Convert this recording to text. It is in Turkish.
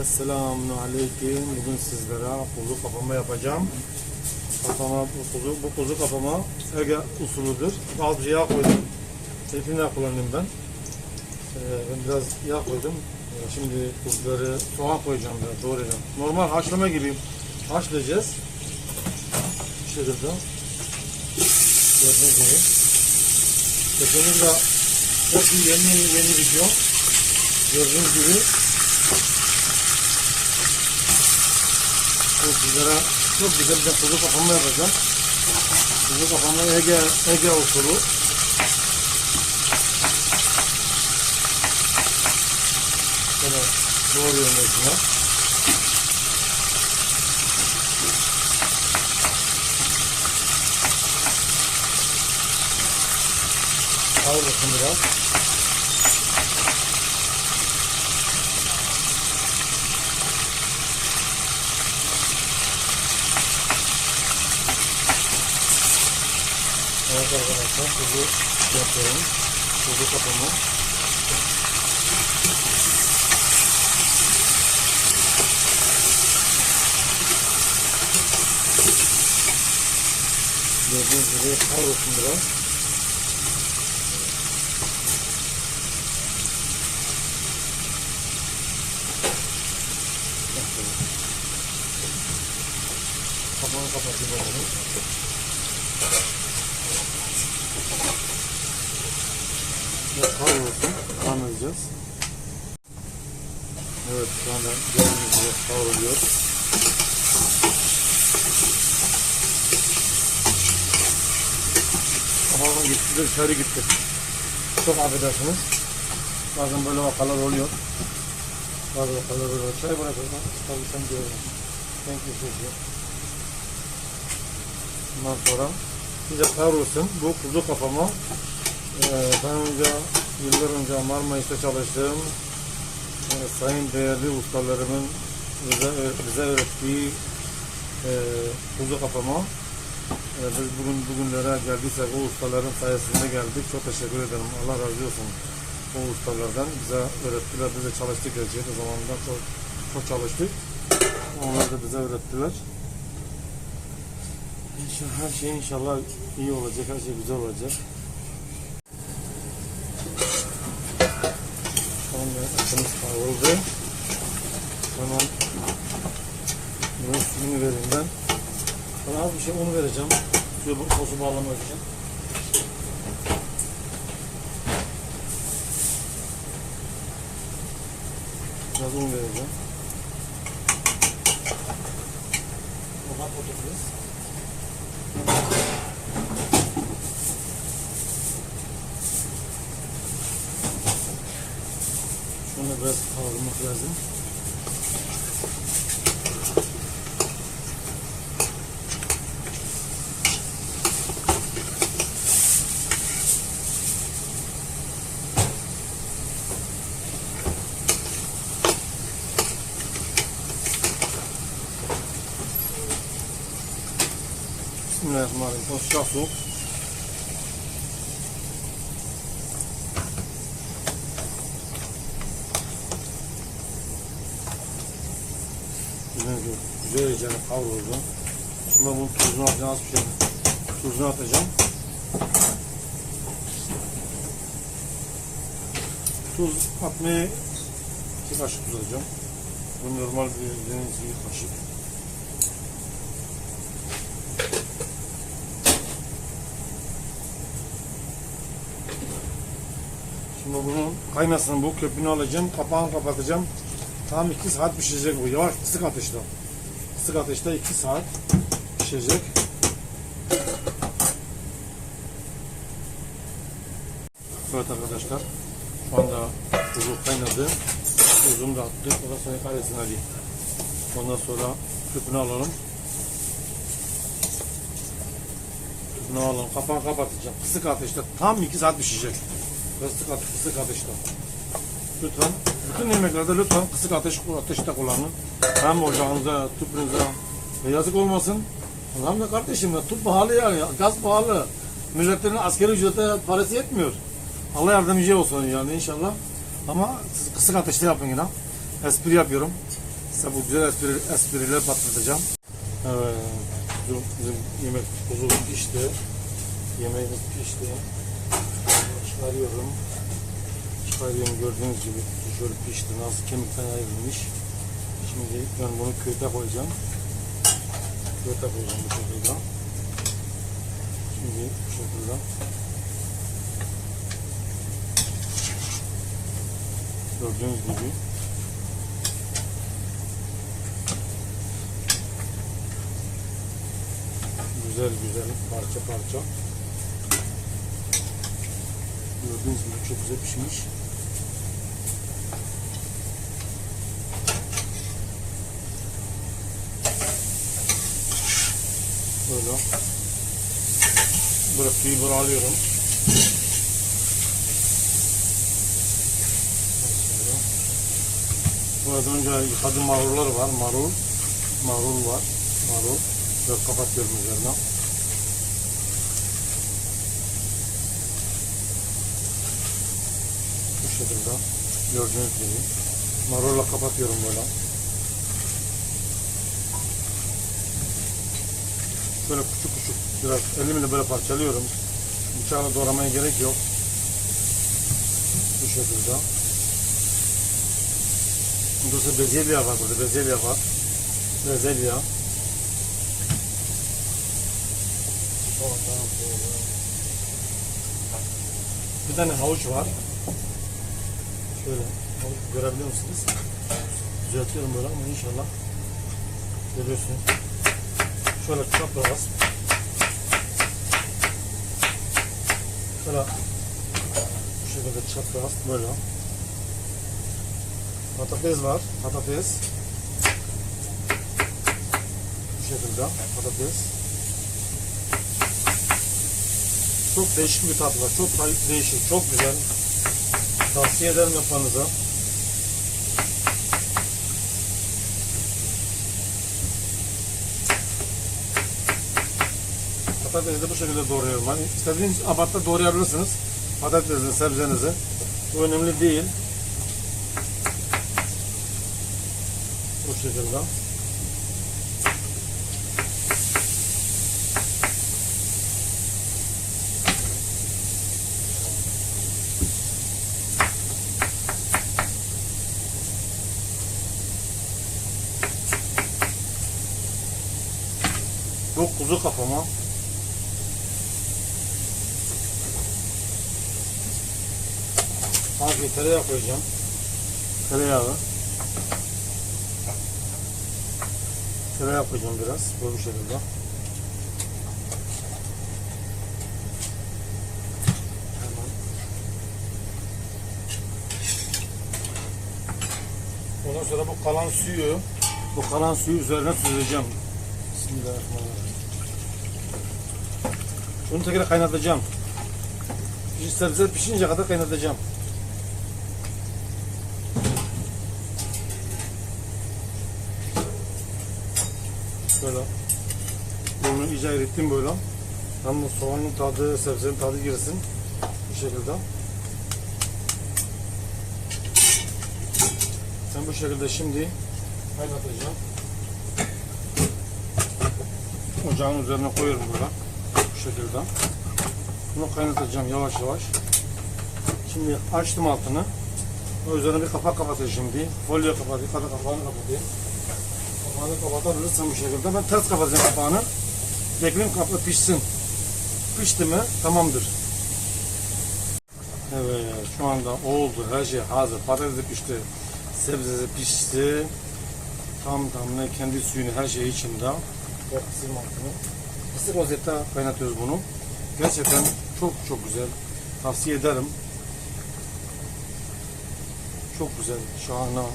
Esselamu Aleyküm. Bugün sizlere kuzu kapama yapacağım. Kapama, bu kuzu, bu kuzu kapama Ege usulüdür. Az yağ koydum. Zeytinyağı kullanıyorum ben. Ee, ben biraz yağ koydum. Ee, şimdi kuzuları soğan koyacağım biraz doğrayacağım. Normal haşlama gibi haşlayacağız. Şekilde. Gördüğünüz gibi. Kesinlikle çok yeni yeni yeni video. Gördüğünüz gibi bu sizlere çok güzel bir kuzu kafamı yapacağım. Kuzu kafamı Ege, Ege usulü. Şöyle doğruyorum içine. Kavrulsun biraz. Evet arkadaşlar kuzu yapıyorum. Kuzu kapımı. Gördüğünüz gibi kavrulsun biraz. Kapağını kapatayım bakalım. Evet, kavrulsun. Kavrulacağız. Evet, şu anda gördüğünüz kavruluyor. Kafama gitti, dışarı gitti. Çok affedersiniz. Bazen böyle vakalar oluyor. Bazı vakalar oluyor. Çay bırakın. Sen diyorum. Thank you, you. Ondan sonra bize kavrulsun. Bu kuzu kafama ee, daha önce, yıllar önce Marmaris'te çalıştığım sayın değerli ustalarımın bize, bize öğrettiği e, kuzu kafama e, biz bugün bugünlere geldiysek o ustaların sayesinde geldik. Çok teşekkür ederim. Allah razı olsun o ustalardan. Bize öğrettiler. Bize çalıştık gerçekten. Zamanında çok, çok çalıştık. Onlar da bize öğrettiler. Her şey inşallah iyi olacak. Her şey güzel olacak. Etimiz kavruldu. Hemen bunun suyunu vereyim ben. Bana az bir şey un vereceğim. Suyu bu sosu bağlamak için. Biraz un vereceğim. Oha patates. Biraz kavurmak lazım. Bismillahirrahmanirrahim. O sıcak su. Güzel, güzel güzel kavruldu. Şimdi bunun tuzunu atacağım. Az bir şey. Tuzunu atacağım. Tuz atmaya iki kaşık tuz atacağım. Bu normal bir deniz bir kaşık. Şimdi bunun kaynasın bu köpüğünü alacağım. Kapağını kapatacağım. Tam 2 saat pişecek bu. Yavaş kısık ateşte. Kısık ateşte 2 saat pişecek. Evet arkadaşlar. Şu anda kuzu kaynadı. Kuzumu da attık. Ondan sonra kahretsin Ali. Ondan sonra köpüğünü alalım. Köpüğünü alalım. Kapağını kapatacağım. Kısık ateşte tam 2 saat pişecek. Kısık, ate- kısık ateşte. Lütfen bütün yemeklerde lütfen kısık ateş ateşte kullanın. Hem ocağınıza, tüpünüze e, yazık olmasın. Hem de kardeşim ya tüp pahalı yani. Gaz pahalı. Milletlerin askeri ücrete parası yetmiyor. Allah yardımcı olsun yani inşallah. Ama siz kısık ateşte yapın yine. Espri yapıyorum. Size bu güzel espri, espriler patlatacağım. Evet. Bizim yemek kuzu pişti. Yemeğimiz pişti. Çıkarıyorum. Çıkarıyorum gördüğünüz gibi şöyle pişti. Nasıl kemikten ayrılmış. Şimdi ben bunu köte koyacağım. Köte koyacağım bu şekilde. Şimdi bu şekilde. Gördüğünüz gibi. Güzel güzel parça parça. Gördüğünüz gibi çok güzel pişmiş. Böyle suyu böyle alıyorum. Burada önce yıkadığım marullar var. Marul. Marul var. Marul. Böyle kapatıyorum üzerine. Bu şekilde gördüğünüz gibi. Marulla kapatıyorum böyle. Böyle küçük küçük biraz elimle böyle parçalıyorum. Bıçakla doğramaya gerek yok. Bu şekilde. Burada bezelye var burada. Bezelye var. Bezelye. Bir tane havuç var. Şöyle görebiliyor musunuz? Düzeltiyorum böyle ama inşallah görüyorsunuz. Şöyle çapraz. Şöyle bu şekilde çapraz böyle. Patates var. Patates. Bu şekilde patates. Çok değişik bir tat. Çok değişik. Çok güzel. Tavsiye ederim yapmanıza. Patatesi bu şekilde doğruyorum. Hani istediğiniz abartta doğrayabilirsiniz. Patatesini, sebzenizi. Bu önemli değil. Bu şekilde. Bu kuzu kafama. Abi tereyağı koyacağım. Tereyağı. Tereyağı koyacağım biraz. Bu şekilde. Ondan sonra bu kalan suyu bu kalan suyu üzerine süzeceğim. Bismillahirrahmanirrahim. Bunu tekrar kaynatacağım. Sebze pişince kadar kaynatacağım. Böyle. Bunu iyice erittim böyle. Bu soğanın tadı, sebzenin tadı girsin. Bu şekilde. Ben bu şekilde şimdi kaynatacağım. Ocağın üzerine koyuyorum böyle. Bu şekilde. Bunu kaynatacağım yavaş yavaş. Şimdi açtım altını. O üzerine bir kapak kapatayım şimdi. Folyo kapatayım, kada kapağını kapatayım. Kapağını kapatabilirsem bu şekilde. Ben ters kapatacağım kapağını. Bekleyeyim kapı pişsin. Pişti mi tamamdır. Evet şu anda oldu. Her şey hazır. Patatesi pişti. Sebzesi pişti. Tam tamına kendi suyunu her şey içinde. Ve kısım altını. Kısık vaziyette kaynatıyoruz bunu. Gerçekten çok çok güzel. Tavsiye ederim. Çok güzel, şahane.